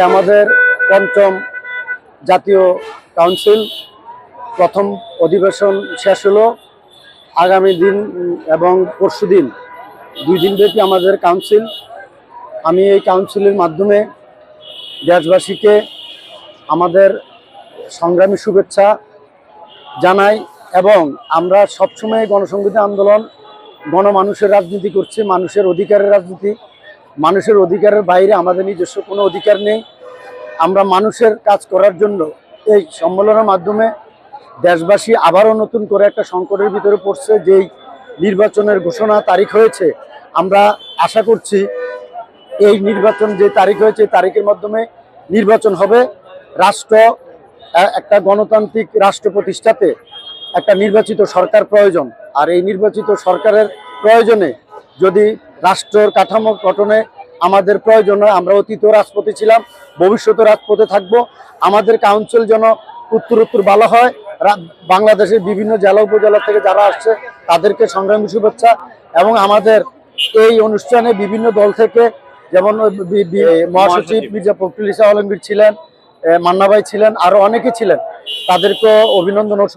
আমাদের পঞ্চম জাতীয় কাউন্সিল। প্রথম অধিবেশন শেষ হলো। আগামী দিন এবং পরশু দিন দুই দিনব্যাপী আমাদের কাউন্সিল। আমি এই কাউন্সিলের মাধ্যমে দেশবাসীকে আমাদের সংগ্রামী শুভেচ্ছা জানাই এবং আমরা সবসময় গণসংহতি আন্দোলন, গণমানুষের রাজনীতি করছি, মানুষের অধিকারের রাজনীতি মানুষের অধিকারের বাইরে আমাদের নিজস্ব কোনো অধিকার নেই। আমরা মানুষের কাজ করার জন্য এই সম্মেলনের মাধ্যমে দেশবাসী আবারও নতুন করে একটা সংকটের ভিতরে পড়ছে, যেই নির্বাচনের ঘোষণা তারিখ হয়েছে। আমরা আশা করছি এই নির্বাচন যে তারিখ হয়েছে তারিখের মাধ্যমে নির্বাচন হবে। রাষ্ট্র একটা গণতান্ত্রিক রাষ্ট্র প্রতিষ্ঠাতে একটা নির্বাচিত সরকার প্রয়োজন। আর এই নির্বাচিত সরকারের প্রয়োজনে যদি রাষ্ট্রের কাঠামো গঠনে আমাদের প্রয়োজন হয়। আমরা অতীত রাজপথে ছিলাম ভবিষ্যতে রাজপথে থাকব। আমাদের কাউন্সিল যেন উত্তর উত্তর ভালো হয়। বাংলাদেশের বিভিন্ন জেলা উপজেলা থেকে যারা আসছে তাদেরকে সংগ্রামী শুভেচ্ছা। এবং আমাদের এই অনুষ্ঠানে বিভিন্ন দল থেকে যেমন মহাসচিব মির্জা ফখরুল ইসা আলমগীর ছিলেন এ, মান্না ভাই ছিলেন আরও অনেকে ছিলেন। তাদেরকে অভিনন্দন